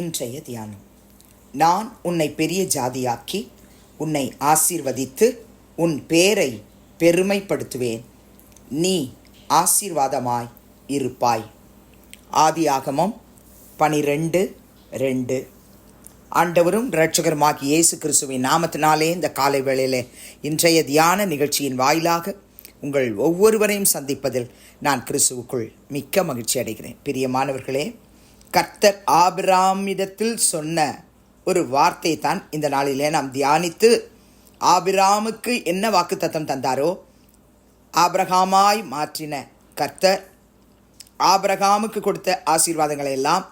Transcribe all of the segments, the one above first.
இன்றைய தியானம். நான் உன்னை பெரிய ஜாதியாக்கி உன்னை ஆசீர்வதித்து உன் பேரை பெருமைப்படுத்துவேன். நீ ஆசீர்வாதமாய் இருப்பாய். ஆதியாகமம் பனிரெண்டு ரெண்டு. ஆண்டவரும் இரட்சகருமாகிய இயேசு கிறிஸ்துவின் நாமத்தினாலே இந்த காலை வேளையில் இன்றைய தியான நிகழ்ச்சியின் வாயிலாக உங்கள் ஒவ்வொருவரையும் சந்திப்பதில் நான் கிறிஸ்துவுக்குள் மிக்க மகிழ்ச்சி அடைகிறேன். பிரியமானவர்களே கர்த்தர் ஆபிராமிடத்தில் சொன்ன ஒரு வார்த்தை தான் இந்த நாளிலே நாம் தியானித்து ஆபிராமுக்கு என்ன வாக்குத்தத்தம் தந்தாரோ ஆபிரகாமாய் மாற்றின கர்த்தர் ஆபிரகாமுக்கு கொடுத்த ஆசீர்வாதங்களை எல்லாம்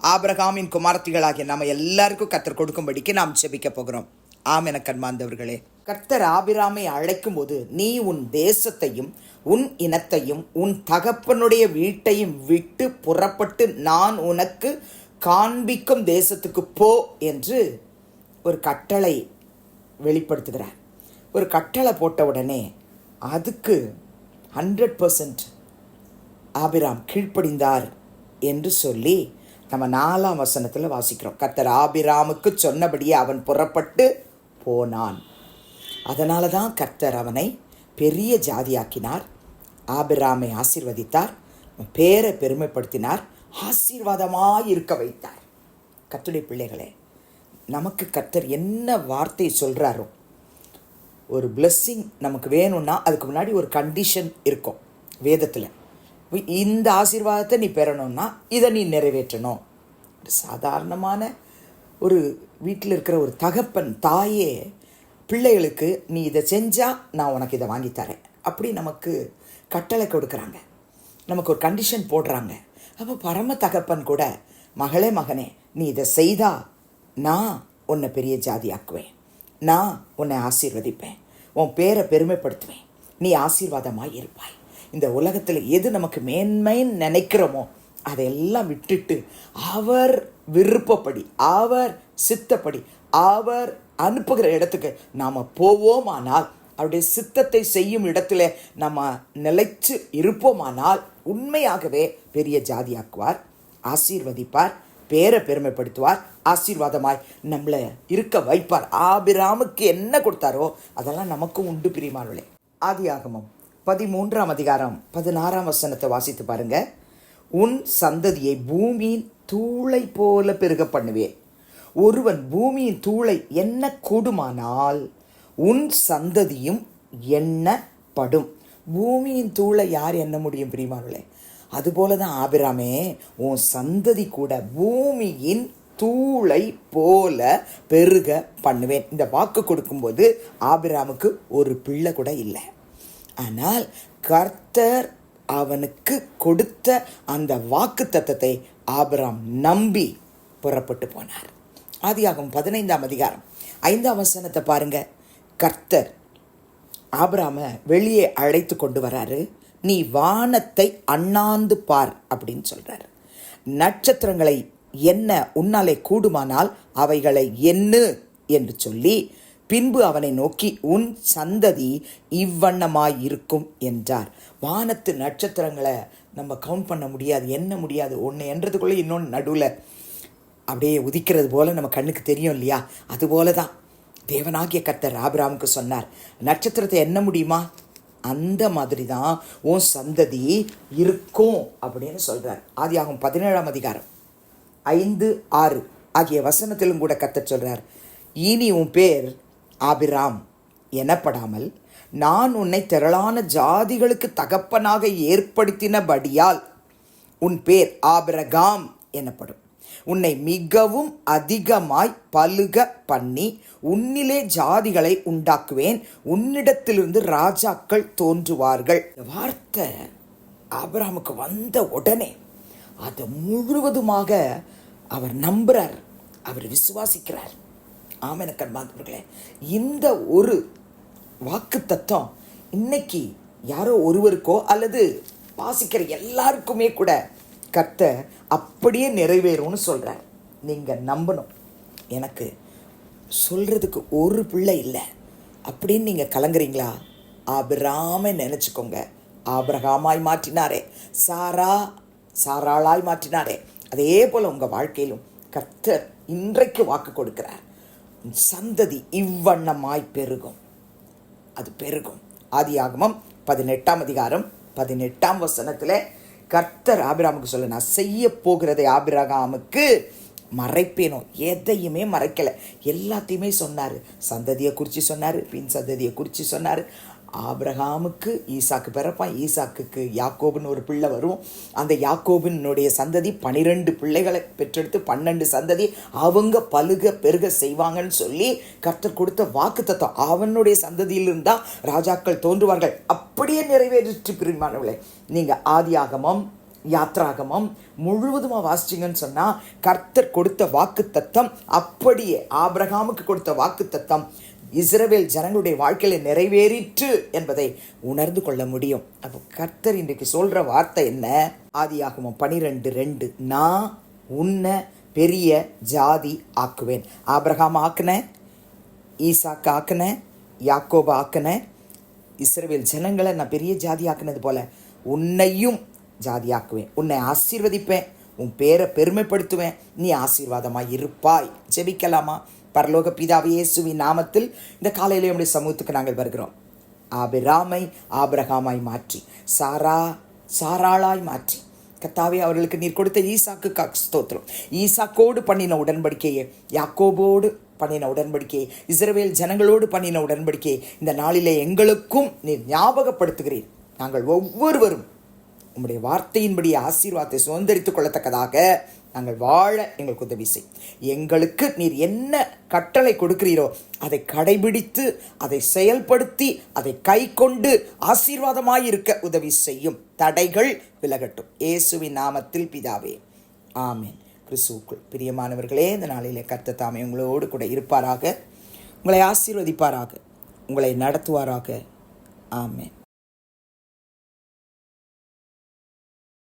ஆபிரகாமின் குமாரத்திகளாகிய நம்ம எல்லாருக்கும் கர்த்தர் கொடுக்கும்படிக்கு நாம் செபிக்க போகிறோம். ஆம் என கண்மாந்தவர்களே. கர்த்தர் ஆபிராமை அழைக்கும் போது நீ உன் தேசத்தையும் உன் இனத்தையும் உன் தகப்பனுடைய வீட்டையும் விட்டு புறப்பட்டு நான் உனக்கு காண்பிக்கும் தேசத்துக்கு போ என்று ஒரு கட்டளை வெளிப்படுத்துகிறார். ஒரு கட்டளை போட்ட உடனே அதுக்கு ஹண்ட்ரட் பர்சன்ட் ஆபிராம் கீழ்ப்படிந்தார் என்று சொல்லி நம்ம நாலாம் வசனத்தில் வாசிக்கிறோம். கர்த்தர் ஆபிராமுக்கு சொன்னபடியே அவன் புறப்பட்டு போனான். அதனால தான் கர்த்தர் அவனை பெரிய ஜாதியாக்கினார். ஆபிராமை ஆசீர்வதித்தார். பேரை பெருமைப்படுத்தினார். ஆசீர்வாதமாக இருக்க வைத்தார். கத்துடைய பிள்ளைகளே நமக்கு கத்தர் என்ன வார்த்தை சொல்கிறாரோ ஒரு blessing நமக்கு வேணும்னா அதுக்கு முன்னாடி ஒரு கண்டிஷன் இருக்கும் வேதத்தில். இந்த ஆசீர்வாதத்தை நீ பெறணும்னா இதை நீ நிறைவேற்றணும். ஒரு சாதாரணமான ஒரு வீட்டில் இருக்கிற ஒரு தகப்பன் தாயே பிள்ளைகளுக்கு நீ இதை செஞ்சால் நான் உனக்கு இதை வாங்கித்தரேன் அப்படி நமக்கு கட்டளை கொடுக்குறாங்க. நமக்கு ஒரு கண்டிஷன் போடுறாங்க. அப்போ பரம தகப்பன் கூட மகளே மகனே நீ இதை செய்தா நான் உன்னை பெரிய ஜாதியாக்குவேன். நான் உன்னை ஆசீர்வதிப்பேன். உன் பேரை பெருமைப்படுத்துவேன். நீ ஆசீர்வாதமாக இருப்பாய். இந்த உலகத்தில் எது நமக்கு மேன்மைன்னு நினைக்கிறோமோ அதையெல்லாம் விட்டுட்டு அவர் விருப்பப்படி அவர் சித்தப்படி அவர் அனுப்புகிற இடத்துக்கு நாம் போவோமானால் அவருடைய சித்தத்தை செய்யும் இடத்துல நம்ம நிலைச்சு இருப்போமானால் உண்மையாகவே பெரிய ஜாதியாக்குவார் ஆசீர்வதிப்பார் பேரை பெருமைப்படுத்துவார் ஆசீர்வாதமாய் நம்மளை இருக்க வைப்பார். ஆபிராமுக்கு என்ன கொடுத்தாரோ அதெல்லாம் நமக்கும் உண்டு பிரியுமானோளே ஆதி ஆகமம் பதிமூன்றாம் அதிகாரம் பதினாறாம் வசனத்தை வாசித்து பாருங்க. உன் சந்ததியை பூமியின் தூளை போல பெருக பண்ணுவேன். ஒருவன் பூமியின் தூளை என்ன கூடுமானால் உன் சந்ததியும் எண்ணப்படும். பூமியின் தூளை யார் எண்ண முடியும் பிரியமானவளே அதுபோல தான் ஆபிராமே உன் சந்ததி கூட பூமியின் தூளை போல பெருக பண்ணுவேன். இந்த வாக்கு கொடுக்கும்போது ஆபிராமுக்கு ஒரு பிள்ளை கூட இல்லை. ஆனால் கர்த்தர் அவனுக்கு கொடுத்த அந்த வாக்கு தத்தத்தை ஆபிராம் நம்பி புறப்பட்டு போனார். ஆதியாகும் பதினைந்தாம் அதிகாரம். ஐந்தாம் வசனத்தை பாருங்கள் கர்த்தர் ஆபராம வெளியே அழைத்து கொண்டு வராரு. நீ வானத்தை அண்ணாந்து பார் அப்படின்னு சொல்கிறார் நட்சத்திரங்களை என்ன உன்னாலே கூடுமானால் அவைகளை என்ன என்று சொல்லி பின்பு அவனை நோக்கி உன் சந்ததி இவ்வண்ணமாய் இருக்கும் என்றார். வானத்து நட்சத்திரங்களை நம்ம கவுண்ட் பண்ண முடியாது என்ன முடியாது. ஒன்று என்றதுக்குள்ளே இன்னொன்று நடுவில் அப்படியே உதிக்கிறது போல் நம்ம கண்ணுக்கு தெரியும் இல்லையா? அதுபோல தான் தேவனாகிய கத்தர் ஆபிராமுக்கு சொன்னார் நட்சத்திரத்தை என்ன முடியுமா? அந்த மாதிரி தான் உன் சந்ததி இருக்கும் அப்படின்னு சொல்கிறார் ஆதியாகும் பதினேழாம் அதிகாரம். ஐந்து ஆறு ஆகிய வசனத்திலும் கூட கத்த சொல்கிறார் இனி உன் பேர் ஆபிராம். எனப்படாமல் நான் உன்னை திரளான ஜாதிகளுக்கு தகப்பனாக ஏற்படுத்தினபடியால் உன் பேர் ஆபிரகாம் எனப்படும். உன்னை மிகவும் அதிகமாய் பலுக பண்ணி உன்னிலே ஜாதிகளை உண்டாக்குவேன். உன்னிடத்திலிருந்து ராஜாக்கள் தோன்றுவார்கள். வார்த்தை ஆபிரகாமுக்கு வந்த உடனே அதை முழுவதுமாக அவர் நம்புறார். அவர் விசுவாசிக்கிறார். ஆமென கண்மாந்தவர்களே இந்த ஒரு வாக்கு தத்துவம் இன்னைக்கு யாரோ ஒருவருக்கோ அல்லது வாசிக்கிற எல்லாருக்குமே கூட கத்த அப்படியே நிறைவேறும்னு சொல்கிறார் நீங்கள் நம்பணும். எனக்கு சொல்கிறதுக்கு ஒரு பிள்ளை இல்லை. அப்படின்னு நீங்கள் கலங்குறீங்களா? ஆபிராமை நினச்சிக்கோங்க. ஆபிரகாமாய் மாற்றினாரே. சாரா சாராளாய் மாற்றினாரே. அதே போல் உங்கள் வாழ்க்கையிலும் கர்த்தர் இன்றைக்கு வாக்கு கொடுக்கிறார். சந்ததி இவ்வண்ணமாய் பெருகும். அது பெருகும். ஆதி ஆகமம் பதினெட்டாம் அதிகாரம் பதினெட்டாம் வசனத்தில் கர்த்தர் ஆபிராமுக்கு சொல்ல நான் செய்ய போகிறதை ஆபிரகாமுக்கு மறைப்பேனோ? எதையுமே மறைக்கலை. எல்லாத்தையுமே சொன்னார். சந்ததியை குறித்து சொன்னார் பின் சந்ததியை குறித்து சொன்னார். ஆப்ரஹாமுக்கு ஈசாக்கு பிறப்பான். ஈசாக்குக்கு யாக்கோபுன்னு ஒரு பிள்ளை வரும். அந்த யாக்கோபினுடைய சந்ததி பனிரெண்டு பிள்ளைகளை பெற்றெடுத்து பன்னெண்டு சந்ததி அவங்க பழுக பெருக செய்வாங்கன்னு சொல்லி கர்த்தர் கொடுத்த வாக்கு தத்துவம் அவனுடைய சந்ததியில் ராஜாக்கள் தோன்றுவார்கள். அப்படியே நிறைவேறிட்டு பிரிமானவர்களே நீங்கள் ஆதியாகமம் யாத்ராகமம் முழுவதுமாக வாசிச்சிங்கன்னு சொன்னால் கர்த்தர் கொடுத்த வாக்கு தத்தம் அப்படியே ஆபிரகாமுக்கு கொடுத்த வாக்கு தத்தம் இஸ்ரவேல் ஜனங்களுடைய வாழ்க்கையில் நிறைவேறிற்று என்பதை உணர்ந்து கொள்ள முடியும். அப்போ கர்த்தர் இன்றைக்கு சொல்கிற வார்த்தை என்ன? ஆதியாகமும் பனிரெண்டு ரெண்டு. நான் உன்னை பெரிய ஜாதி ஆக்குவேன். ஆபிரகாம் ஆக்குன ஈசாக்கு ஆக்கின யாக்கோப ஆக்குனேன் இஸ்ரவேல் ஜனங்களை நான் பெரிய ஜாதி ஆக்குனது போல உன்னையும் ஜாதியாக்குவேன் உன்னை ஆசீர்வதிப்பேன். உன் பேரை பெருமைப்படுத்துவேன். நீ ஆசீர்வாதமாக இருப்பாய். ஜெபிக்கலாமா? பரலோக பிதாவியேசுவின் நாமத்தில் இந்த காலையிலே நம்முடைய சமூகத்துக்கு நாங்கள் வருகிறோம். ஆபிராமை ஆபிரகாமாய் மாற்றி சாரா சாராளாய் மாற்றி. கத்தாவே அவர்களுக்கு நீர் கொடுத்த ஈசாக்கு ஸ்தோத்திரம். ஈசாக்கோடு பண்ணின உடன்படிக்கையை யாக்கோபோடு பண்ணின உடன்படிக்கையை இஸ்ரவேல் ஜனங்களோடு பண்ணின உடன்படிக்கையை இந்த நாளிலே எங்களுக்கும் நீர் ஞாபகப்படுத்துகிறீர். நாங்கள் ஒவ்வொருவரும் உம்முடைய வார்த்தையின்படி ஆசீர்வாதத்தை சுதந்திரித்துக் கொள்ளத்தக்கதாக நாங்கள் வாழ எங்களுக்கு உதவி செய் எங்களுக்கு நீர் என்ன கட்டளை கொடுக்கிறீரோ அதை கடைபிடித்து அதை செயல்படுத்தி அதை கை கொண்டு ஆசீர்வாதமாய் இருக்க உதவி செய்யும் தடைகள் விலகட்டும். இயேசுவின் நாமத்தில் பிதாவே ஆமேன். கிறிஸ்துவுக்குள் பிரியமானவர்களே இந்த நாளிலே கர்த்த தாமே உங்களோடு கூட இருப்பாராக. உங்களை ஆசீர்வதிப்பாராக. உங்களை நடத்துவாராக. ஆமேன்.